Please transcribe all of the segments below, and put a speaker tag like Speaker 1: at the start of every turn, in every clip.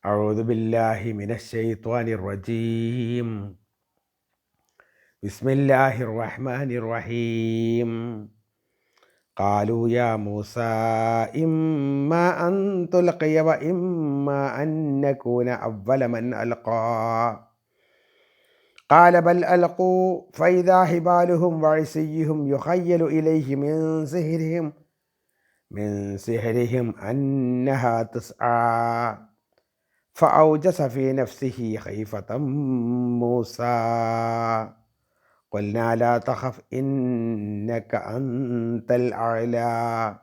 Speaker 1: أعوذ بالله من الشيطان الرجيم. بسم الله الرحمن الرحيم. قالوا يا موسى إما أن تلقي وإما أن نكون أول من ألقى. قال بل ألقوا فإذا حبالهم وعصيهم يخيل إليه من سحرهم من سحرهم أنها تسعى. فأوجس في نفسه خيفة موسى قلنا لا تخف إنك أنت الأعلى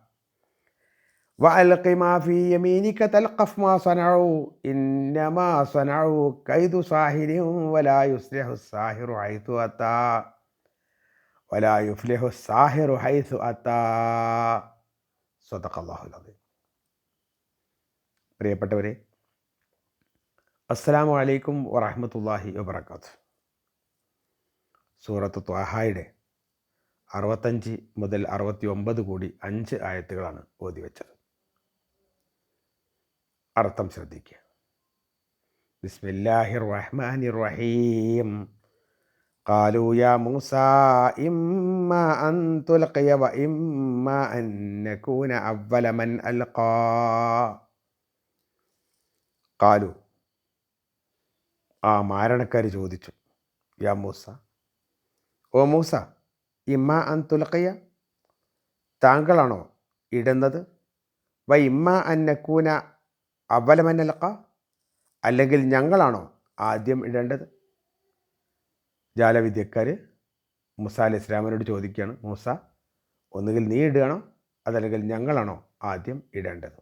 Speaker 1: وألق ما في يمينك تلقف ما صنعوا إنما صنعوا كيد ساحر ولا يصلح الساحر حيث أتى ولا يفلح الساحر حيث أتى صدق الله العظيم പ്രിയപ്പെട്ടവരെ അസ്സലാമു അലൈക്കും വറഹമത്തല്ലാഹി വബർക്കാത്ത് സൂറത്ത് ത്വാഹായുടെ അറുപത്തഞ്ച് മുതൽ അറുപത്തി ഒമ്പത് കൂടി അഞ്ച് ആയത്തുകളാണ് ഓതി വെച്ചത്. അർത്ഥം ശ്രദ്ധിക്കുക. ബിസ്മില്ലാഹിർ റഹ്മാനിർ റഹീം. قالوا يا موسى إما أن تلقي وإما أن نكون أول من ألقى قالوا ആ മാരണക്കാർ ചോദിച്ചു യാ മൂസ ഓ മൂസ ഇമ്മ അൻ തുലക്കയ്യ താങ്കളാണോ ഇടുന്നത്? വ ഇമ്മ അൻ നക്കൂന അവലമനലക്ക അല്ലെങ്കിൽ ഞങ്ങളാണോ ആദ്യം ഇടേണ്ടത്? ജാലവിദ്യക്കാർ മൂസ അലി ഇസ്ലാമിനോട് ചോദിക്കുകയാണ് മൂസ ഒന്നുകിൽ നീ ഇടുകയാണോ അതല്ലെങ്കിൽ ഞങ്ങളാണോ ആദ്യം ഇടേണ്ടത്?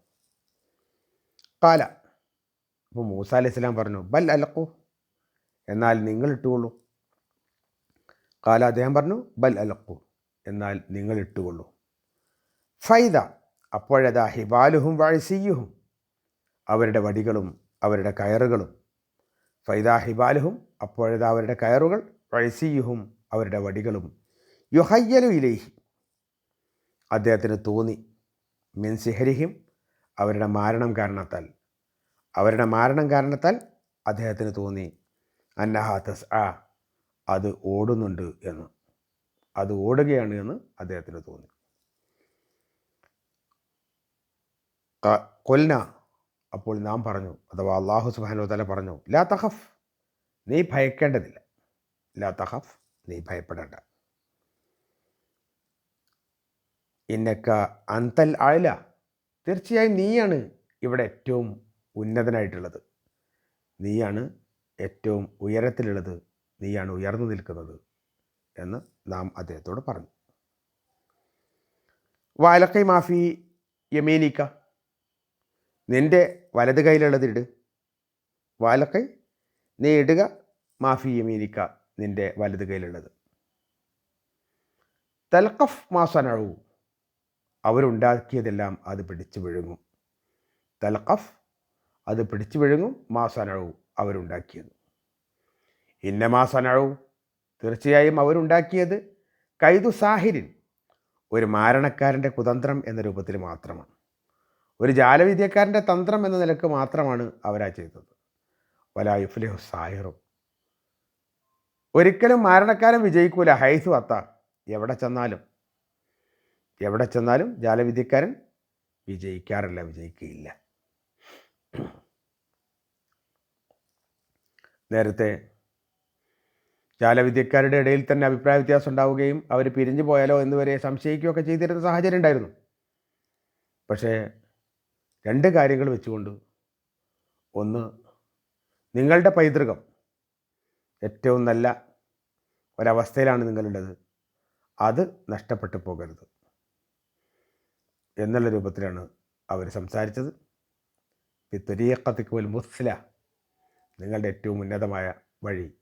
Speaker 1: കാല അപ്പോൾ മൂസ അലി ഇസ്ലാം പറഞ്ഞു ബൽ അലക്കൂ എന്നാൽ നിങ്ങൾ ഇട്ടുകൊള്ളൂ. കാല അദ്ദേഹം പറഞ്ഞു ബൽ അലക്കൂ. എന്നാൽ നിങ്ങൾ ഇട്ടുകൊള്ളൂ. ഫൈദ അപ്പോഴതാ ഹിബാലുഹും വഴസിയുഹും. അവരുടെ വടികളും അവരുടെ കയറുകളും. ഫൈദ ഹിബാലുഹും അപ്പോഴതാ അവരുടെ കയറുകൾ. വഴസിയുഹും അവരുടെ വടികളും. യുഹയ്യലു ഇലേഹി. അദ്ദേഹത്തിന് തോന്നി. മിൻ സിഹരിഹിം അവരുടെ മാരണം കാരണത്താൽ. അവരുടെ മാരണം കാരണത്താൽ അദ്ദേഹത്തിന് തോന്നി. അന്നഹാത്തസ് ആ അത് ഓടുന്നുണ്ട് എന്ന്. അത് ഓടുകയാണ് എന്ന് അദ്ദേഹത്തിന് തോന്നി. കൊൽന അപ്പോൾ നാം പറഞ്ഞു അഥവാ അള്ളാഹു സുബാനു തല പറഞ്ഞു ലാ തഹഫ് നീ ഭയക്കേണ്ടതില്ല. ലാ തഹഫ് നീ ഭയപ്പെടേണ്ട. ഇന്നക്ക അന്തൽ ആയില്ല തീർച്ചയായും നീയാണ് ഇവിടെ ഏറ്റവും ഉന്നതനായിട്ടുള്ളത്. നീയാണ് ഏറ്റവും ഉയരത്തിലുള്ളത് നീയാണ് ഉയർന്നു നിൽക്കുന്നത് എന്ന് നാം അദ്ദേഹത്തോട് പറഞ്ഞു. വാലക്കൈ മാഫി യമീനിക്ക നിന്റെ വലത് കയ്യിലുള്ളത് ഇട്. വാലക്കൈ നീ ഇടുക മാഫി യമീനിക്ക നിന്റെ വലത് കയ്യിലുള്ളത് തൽക്കഫ് മാസനഴു അവരുണ്ടാക്കിയതെല്ലാം അത് പിടിച്ചു വിഴുങ്ങും. തൽക്കഫ് അത് പിടിച്ചു വിഴുങ്ങും മാസനഴു അവരുണ്ടാക്കിയത്. ഇന്നമാസനഴു തീർച്ചയായും അവരുണ്ടാക്കിയത് കൈതു സാഹിരിൻ ഒരു മാരണക്കാരന്റെ കുതന്ത്രം എന്ന രൂപത്തിൽ മാത്രമാണ്. ഒരു ജാലവിദ്യക്കാരന്റെ തന്ത്രം എന്ന നിലയ്ക്ക് മാത്രമാണ് അവരാ ചെയ്തത്. വലായുഫ്ലിഹു സാഹിറും. ഒരിക്കലും മാരണക്കാരൻ വിജയിക്കൂല. ഹൈസു അത്ത എവിടെ ചെന്നാലും. എവിടെ ചെന്നാലും ജാലവിദ്യക്കാരൻ വിജയിക്കാറില്ല വിജയിക്കുകയില്ല. നേരത്തെ. ജാലവിദ്യക്കാരുടെ ഇടയിൽ തന്നെ അഭിപ്രായ വ്യത്യാസം ഉണ്ടാവുകയും അവർ പിരിഞ്ഞു പോയാലോ എന്നുവരെ സംശയിക്കുകയൊക്കെ ചെയ്തിരുന്ന സാഹചര്യം ഉണ്ടായിരുന്നു. പക്ഷേ രണ്ട് കാര്യങ്ങൾ വെച്ചുകൊണ്ട് ഒന്ന് നിങ്ങളുടെ പൈതൃകം ഏറ്റവും നല്ല ഒരവസ്ഥയിലാണ് നിങ്ങളുള്ളത് അത് നഷ്ടപ്പെട്ടു പോകരുത്. എന്നുള്ള രൂപത്തിലാണ് അവർ സംസാരിച്ചത്. പിത്വരീക്കത്തിക്കുവൽ മുസ്ല നിങ്ങളുടെ ഏറ്റവും ഉന്നതമായ വഴി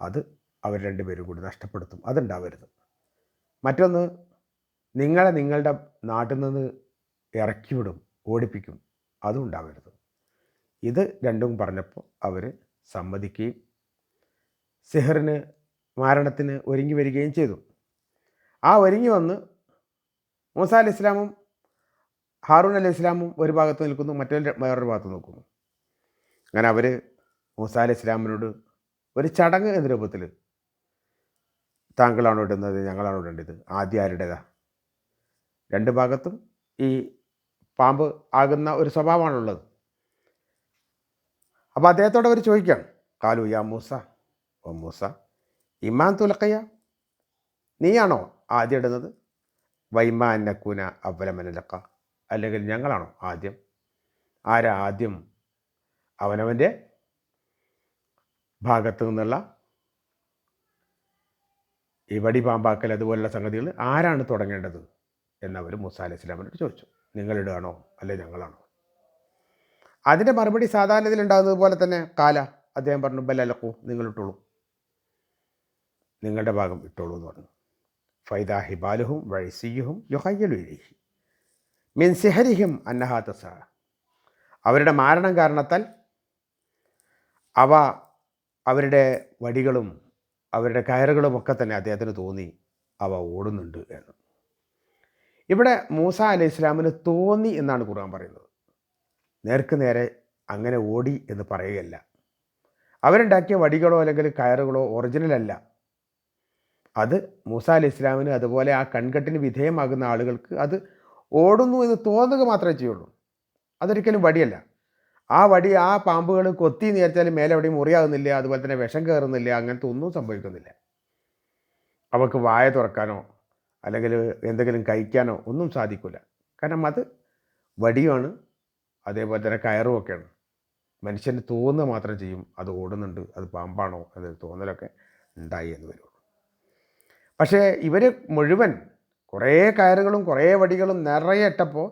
Speaker 1: അത് അവർ രണ്ടുപേരും കൂടി നഷ്ടപ്പെടുത്തും. അതുണ്ടാവരുത്. മറ്റൊന്ന് നിങ്ങളെ നിങ്ങളുടെ നാട്ടിൽ നിന്ന് ഇറക്കി വിടും ഓടിപ്പിക്കും. അതും ഉണ്ടാവരുത്. ഇത് രണ്ടും പറഞ്ഞപ്പോൾ അവർ സമ്മതിക്കുകയും സിഹറിന് മാരണത്തിന് ഒരുങ്ങി വരികയും ചെയ്തു. ആ ഒരുങ്ങി വന്ന് മൂസ അലി ഇസ്ലാമും ഹാറൂൺ അലി ഇസ്ലാമും ഒരു ഭാഗത്ത് നിൽക്കുന്നു മറ്റൊരു വേറൊരു ഭാഗത്ത് നിൽക്കുന്നു. അങ്ങനെ അവർ മൂസ അലി ഇസ്ലാമിനോട് ഒരു ചടങ്ങ് എന്ന രൂപത്തിൽ താങ്കളാണോ ഇടുന്നത് ഞങ്ങളാണോ ഇടേണ്ടത്? ആദ്യം ആരുടേതാ? രണ്ട് ഭാഗത്തും ഈ പാമ്പ് ആകുന്ന ഒരു സ്വഭാവമാണുള്ളത് അപ്പോൾ അദ്ദേഹത്തോട് അവർ ചോദിക്കുകയാണ് കാലു യാ മൂസ ഓ മൂസ ഇമാൻ തുലക്കയ്യ നീയാണോ ആദ്യം ഇടുന്നത്? വൈമാ അന്നക്കൂന അവലമനലക്ക അല്ലെങ്കിൽ ഞങ്ങളാണോ ആദ്യം? ആരാ ആദ്യം അവനവന്റെ ഭാഗത്തു നിന്നുള്ള ഈ വടിപാമ്പാക്കൽ അതുപോലുള്ള സംഗതികൾ ആരാണ് തുടങ്ങേണ്ടത്? എന്നവർ മൂസ അലൈഹി ചോദിച്ചു. നിങ്ങളിടുകയാണോ അല്ലെ ഞങ്ങളാണോ? അതിന്റെ മറുപടി സാധാരണ ഇതിലുണ്ടാകുന്നത് തന്നെ കാല അദ്ദേഹം പറഞ്ഞു ബല്ലലക്കൂ നിങ്ങൾ ഇട്ടോളൂ നിങ്ങളുടെ ഭാഗം ഇട്ടോളൂ എന്ന് പറഞ്ഞു. ഫൈദാ ഹിബാലുഹും വഴിസിയുഹും യുഹയ്യലു ഇലൈഹി. മിൻ സിഹരിഹിം അന്നഹാത്തസ അവരുടെ മാരണം കാരണത്താൽ അവ അവരുടെ വടികളും അവരുടെ കയറുകളും ഒക്കെ തന്നെ അദ്ദേഹത്തിന് തോന്നി അവ ഓടുന്നുണ്ട് എന്ന്. ഇവിടെ മൂസ അലൈഹി ഇസ്ലാമിന് തോന്നി എന്നാണ് ഖുർആൻ പറയുന്നത്. നേർക്ക് നേരെ അങ്ങനെ ഓടി എന്ന് പറയുകയല്ല. അവരുണ്ടാക്കിയ വടികളോ അല്ലെങ്കിൽ കയറുകളോ ഒറിജിനൽ അല്ല. അത് മൂസ അലി ഇസ്ലാമിന് അതുപോലെ ആ കൺകെട്ടിന് വിധേയമാകുന്ന ആളുകൾക്ക് അത് ഓടുന്നു എന്ന് തോന്നുക മാത്രമേ ചെയ്യുള്ളൂ. അതൊരിക്കലും വടിയല്ല. ആ വടി ആ പാമ്പുകൾ കൊത്തി നേർച്ചാൽ മേലെ എവിടെയും മുറിയാകുന്നില്ല അതുപോലെ തന്നെ വിഷം കയറുന്നില്ല അങ്ങനത്തെ ഒന്നും സംഭവിക്കുന്നില്ല. അവർക്ക് വായ തുറക്കാനോ അല്ലെങ്കിൽ എന്തെങ്കിലും കഴിക്കാനോ ഒന്നും സാധിക്കില്ല കാരണം അത് വടിയാണ് അതേപോലെ തന്നെ കയറും ഒക്കെയാണ്. മനുഷ്യന് തോന്നുക മാത്രം ചെയ്യും അത് ഓടുന്നുണ്ട് അത് പാമ്പാണോ അത് തോന്നലൊക്കെ ഉണ്ടായി എന്ന് വരുള്ളൂ പക്ഷേ ഇവർ മുഴുവൻ കുറേ കയറുകളും കുറേ വടികളും നിറയെ ഇട്ടപ്പോൾ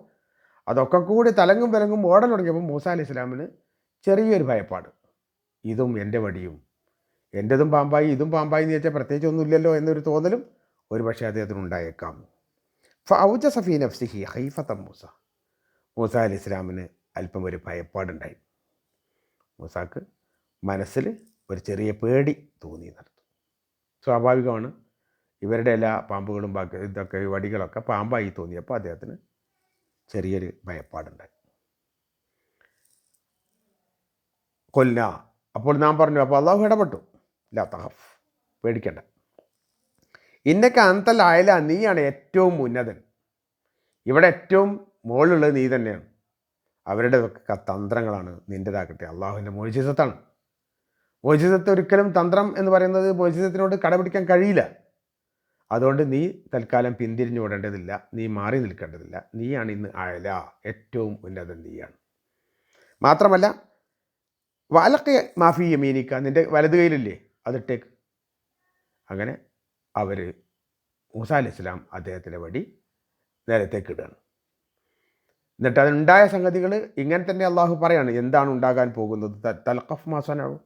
Speaker 1: അതൊക്കെ കൂടി തലങ്ങും വിലങ്ങും ഓടൽ തുടങ്ങിയപ്പോൾ മൂസ അലി ഇസ്ലാമിന് ചെറിയൊരു ഭയപ്പാട്. ഇതും എന്റെ വടിയും. എന്റെതും പാമ്പായി ഇതും പാമ്പായി എന്ന് വെച്ചാൽ പ്രത്യേകിച്ച് ഒന്നുമില്ലല്ലോ എന്നൊരു തോന്നലും ഒരു പക്ഷേ അദ്ദേഹത്തിന് ഉണ്ടായേക്കാം. ഫൗജ സഫീ നഫ്സിഹി ഹൈഫത്ത മൂസ. മൂസ അലി ഇസ്ലാമിന് അല്പം ഒരു ഭയപ്പാടുണ്ടായി. മൂസാക്ക് മനസ്സിൽ ഒരു ചെറിയ പേടി തോന്നി നടത്തും സ്വാഭാവികമാണ്. ഇവരുടെ എല്ലാ പാമ്പുകളും ബാക്കി ഇതൊക്കെ വടികളൊക്കെ പാമ്പായി തോന്നിയപ്പോൾ അദ്ദേഹത്തിന് ചെറിയൊരു ഭയപ്പാടുണ്ട്. കൊല്ല. അപ്പോൾ നാം പറഞ്ഞു അപ്പോൾ അള്ളാഹു ഇടപെട്ടു. ലാ തഹഫ് പേടിക്കണ്ട. ഇന്നൊക്കെ അന്തൽ ആയല നീയാണ് ഏറ്റവും ഉന്നതൻ. ഇവിടെ ഏറ്റവും മുകളിലുള്ളത് നീ തന്നെയാണ്. അവരുടെ തന്ത്രങ്ങളാണ് നിന്റെതാകട്ടെ അള്ളാഹുവിന്റെ മോചിതത്താണ്. മോചിതത്തെ ഒരിക്കലും തന്ത്രം എന്ന് പറയുന്നത് മോചിതത്തിനോട് കടപിടിക്കാൻ കഴിയില്ല. അതുകൊണ്ട് നീ തൽക്കാലം പിന്തിരിഞ്ഞു ഓടേണ്ടതില്ല നീ മാറി നിൽക്കേണ്ടതില്ല. നീയാണ് ഇന്ന് അയല. ഏറ്റവും ഉന്നതൻ നീയാണ്. മാത്രമല്ല വാലക്ക മാഫി യമീനിക്ക നിന്റെ വലത് കയ്യിലില്ലേ അതിട്ടേക്ക് അങ്ങനെ അവർ മൂസ അലി ഇസ്ലാം അദ്ദേഹത്തിന്റെ വടി നേരത്തേക്ക് ഇടുകയാണ്. എന്നിട്ട് അതുണ്ടായ സംഗതികൾ ഇങ്ങനെ തന്നെ അള്ളാഹു പറയാണ്. എന്താണ് ഉണ്ടാകാൻ പോകുന്നത്? തൽക്കഫ് മാസാനാവും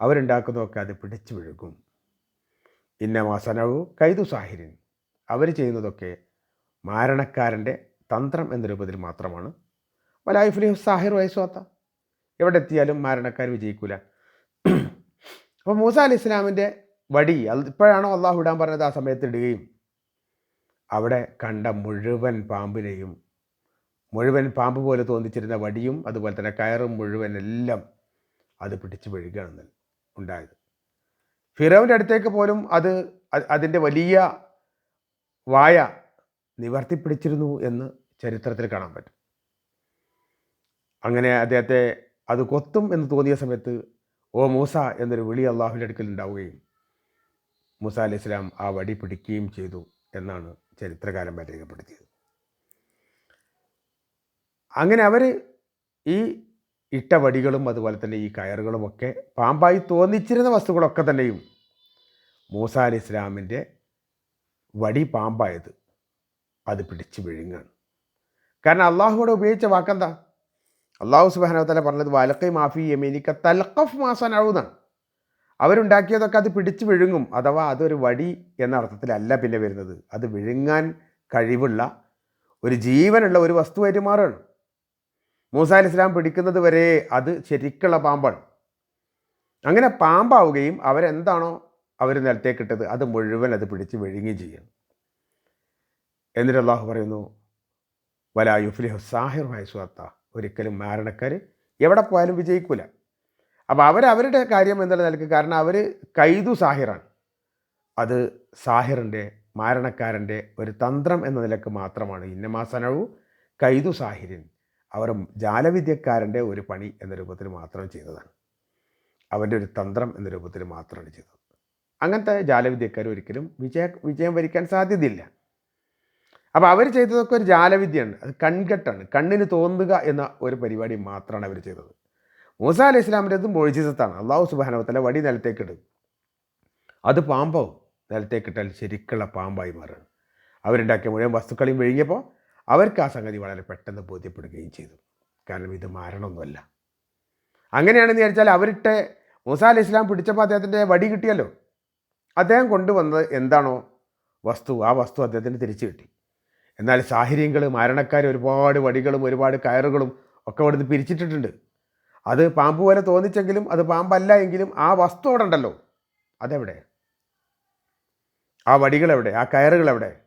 Speaker 1: അവരുണ്ടാക്കുന്നതൊക്കെ അത് പിടിച്ചു വിഴുകും ഇന്ന മാസനവും കൈതു സാഹിരിൻ അവർ ചെയ്യുന്നതൊക്കെ മാരണക്കാരന്റെ തന്ത്രം എന്ന രൂപത്തിൽ മാത്രമാണ്. വലായുഫലി സാഹിർ വയസ്സാത്ത എവിടെ എത്തിയാലും മാരണക്കാർ വിജയിക്കൂല. അപ്പോൾ മൂസ അലി ഇസ്ലാമിന്റെ വടി അത് ഇപ്പോഴാണോ അള്ളാഹു ഇടാൻ പറഞ്ഞത് ആ സമയത്ത് ഇടുകയും അവിടെ കണ്ട മുഴുവൻ പാമ്പിനെയും മുഴുവൻ പാമ്പ് പോലെ തോന്നിച്ചിരുന്ന വടിയും അതുപോലെ തന്നെ കയറും മുഴുവൻ എല്ലാം അത് പിടിച്ച് വീഴുകയാണ് ഉണ്ടായത്. ഫിറോവിന്റെ അടുത്തേക്ക് പോലും അത് അതിന്റെ വലിയ വായ നിവർത്തിപ്പിടിച്ചിരുന്നു എന്ന് ചരിത്രത്തിൽ കാണാൻ പറ്റും. അങ്ങനെ അദ്ദേഹത്തെ അത് കൊത്തും എന്ന് തോന്നിയ സമയത്ത് ഓ മൂസ എന്നൊരു വിളി അള്ളാഹുവിന്റെ അടുക്കൽ ഉണ്ടാവുകയും മൂസ അലി ഇസ്ലാം ആ വടി പിടിക്കുകയും ചെയ്തു എന്നാണ് ചരിത്രകാരന്മാർ രേഖപ്പെടുത്തിയത്. അങ്ങനെ അവർ ഈ ഇട്ട വടികളും അതുപോലെ തന്നെ ഈ കയറുകളുമൊക്കെ പാമ്പായി തോന്നിച്ചിരുന്ന വസ്തുക്കളൊക്കെ തന്നെയും മൂസ അലി ഇസ്ലാമിന്റെ വടി പാമ്പായത്. അത് പിടിച്ച് വിഴുങ്ങാണ്. കാരണം അള്ളാഹുവിടെ ഉപയോഗിച്ച വാക്കെന്താ? അള്ളാഹു സുബാനവത്തല പറഞ്ഞത് വലക്കൈ മാഫി യമീനിക്ക മാസാൻ അഴുതാണ് അവരുണ്ടാക്കിയതൊക്കെ അത് പിടിച്ച് വിഴുങ്ങും. അഥവാ അതൊരു വടി എന്ന അർത്ഥത്തിലല്ല പിന്നെ വരുന്നത്. അത് വിഴുങ്ങാൻ കഴിവുള്ള ഒരു ജീവനുള്ള ഒരു വസ്തുവായിട്ട് മാറുകയാണ്. മൂസ അലി ഇസ്ലാം പിടിക്കുന്നത് വരെ അത് ശരിക്കുള്ള പാമ്പാണ്. അങ്ങനെ പാമ്പാവുകയും അവരെന്താണോ അവർ നിലത്തേക്കിട്ടത് അത് മുഴുവൻ അത് പിടിച്ച് വിഴുങ്ങുകയും ചെയ്യും. എന്നിട്ട് അള്ളാഹു പറയുന്നു വലാ യുഫ്ലിഹു സാഹിർ വയസ്സുവാത്ത ഒരിക്കലും മാരണക്കാർ എവിടെ പോയാലും വിജയിക്കൂല. അപ്പോൾ അവരവരുടെ കാര്യം എന്നുള്ള നിലയ്ക്ക് കാരണം അവർ കൈതു സാഹിറാണ്. അത് സാഹിറിന്റെ മാരണക്കാരന്റെ ഒരു തന്ത്രം എന്ന നിലയ്ക്ക് മാത്രമാണ്. ഇന്നമാസനവും കൈതു സാഹിരിൻ. അവർ ജാലവിദ്യക്കാരന്റെ ഒരു പണി എന്ന രൂപത്തിൽ മാത്രം ചെയ്തതാണ്. അവന്റെ ഒരു തന്ത്രം എന്ന രൂപത്തിൽ മാത്രമാണ് ചെയ്തത്. അങ്ങനത്തെ ജാലവിദ്യക്കാർ ഒരിക്കലും വിജയ വിജയം വരിക്കാൻ സാധ്യതയില്ല. അപ്പോൾ അവർ ചെയ്തതൊക്കെ ഒരു ജാലവിദ്യയാണ്. അത് കൺകെട്ടാണ്. കണ്ണിന് തോന്നുക എന്ന ഒരു പരിപാടി മാത്രമാണ് അവർ ചെയ്തത്. മൂസ അലൈഹി ഇസ്ലാമിന്റെതും മൊഴിജിസത്താണ് അള്ളാഹു സുബാനവത്തല വടി നിലത്തേക്കിടും അത് പാമ്പാവും. നിലത്തേക്കിട്ടാൽ ശരിക്കുള്ള പാമ്പായി മാറുകയാണ്. അവരുണ്ടാക്കിയ മുഴുവൻ വസ്തുക്കളെയും വിഴുങ്ങിയപ്പോൾ അവർക്ക് ആ സംഗതി വളരെ പെട്ടെന്ന് ബോധ്യപ്പെടുകയും ചെയ്തു. കാരണം ഇത് മാരണമൊന്നുമല്ല. അങ്ങനെയാണെന്ന് വിചാരിച്ചാൽ അവരിട്ട് മൂസ ഇസ്ലാം പിടിച്ചപ്പോൾ അദ്ദേഹത്തിന്റെ വടി കിട്ടിയല്ലോ. അദ്ദേഹം കൊണ്ടുവന്നത് എന്താണോ വസ്തു. ആ വസ്തു അദ്ദേഹത്തിന് തിരിച്ചു കിട്ടി. എന്നാൽ സാഹചര്യങ്ങൾ മരണക്കാർ ഒരുപാട് വടികളും ഒരുപാട് കയറുകളും ഒക്കെ അവിടുന്ന് പിരിച്ചിട്ടിട്ടുണ്ട്. അത് പാമ്പ് പോലെ തോന്നിച്ചെങ്കിലും അത് പാമ്പല്ല എങ്കിലും ആ വസ്തു അവിടെ ഉണ്ടല്ലോ. അതെവിടെ? ആ വടികൾ എവിടെ ആ കയറുകൾ എവിടെ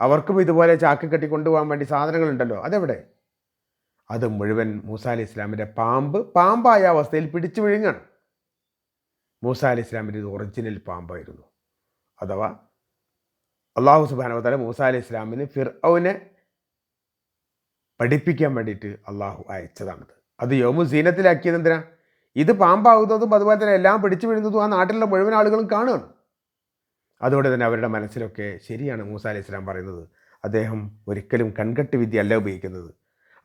Speaker 1: അവർക്കും ഇതുപോലെ ചാക്ക് കെട്ടി കൊണ്ടുപോകാൻ വേണ്ടി സാധനങ്ങളുണ്ടല്ലോ. അതെവിടെ? അത് മുഴുവൻ മൂസ അലി ഇസ്ലാമിന്റെ പാമ്പ് പാമ്പായ അവസ്ഥയിൽ പിടിച്ചു വിഴുങ്ങാണ്. മൂസ അലി ഇസ്ലാമിന്റെ ഇത് ഒറിജിനൽ പാമ്പായിരുന്നു. അഥവാ അള്ളാഹു സുബാനവത്തല മൂസ അലി ഇസ്ലാമിന് ഫിർഔനെ പഠിപ്പിക്കാൻ വേണ്ടിയിട്ട് അള്ളാഹു അയച്ചതാണത്. അത് യോമു സീനത്തിലാക്കിയത് എന്തിനാ? ഇത് പാമ്പാകുന്നതും അതുപോലെ തന്നെ എല്ലാം പിടിച്ചു വീഴുന്നതും ആ നാട്ടിലുള്ള മുഴുവൻ ആളുകളും കാണുകയാണ്. അതുകൊണ്ട് തന്നെ അവരുടെ മനസ്സിലൊക്കെ ശരിയാണ് മൂസ അലി ഇസ്ലാം പറയുന്നത്. അദ്ദേഹം ഒരിക്കലും കൺകെട്ട് വിദ്യ അല്ല ഉപയോഗിക്കുന്നത്.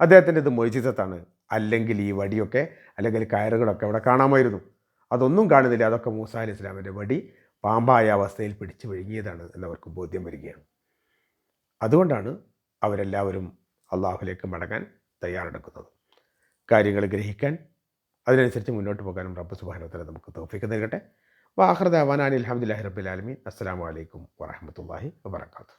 Speaker 1: അദ്ദേഹത്തിന്റെ ഇത് മൊയ്ജിസത്താണ് അല്ലെങ്കിൽ ഈ വടിയൊക്കെ അല്ലെങ്കിൽ കയറുകളൊക്കെ അവിടെ കാണാമായിരുന്നു. അതൊന്നും കാണുന്നില്ല. അതൊക്കെ മൂസ അലി ഇസ്ലാമിന്റെ വടി പാമ്പായ അവസ്ഥയിൽ പിടിച്ചു വിഴുങ്ങിയതാണ് എന്നവർക്ക് ബോധ്യം വരികയാണ്. അതുകൊണ്ടാണ് അവരെല്ലാവരും അള്ളാഹുലേക്ക് മടങ്ങാൻ തയ്യാറെടുക്കുന്നത്. കാര്യങ്ങൾ ഗ്രഹിക്കാൻ അതിനനുസരിച്ച് മുന്നോട്ട് പോകാനും റബ്ബ് സുബാനോത്തര നമുക്ക് തോഫിക്ക് നൽകട്ടെ. വാഹൃദ അവാനാൻ അലഹമുല്ലാഹി റബ്ബുലാലമീൻ അസ്സാം വലൈക്കും വാഹമത്തല്ലാഹി വാബർക്കാത്തു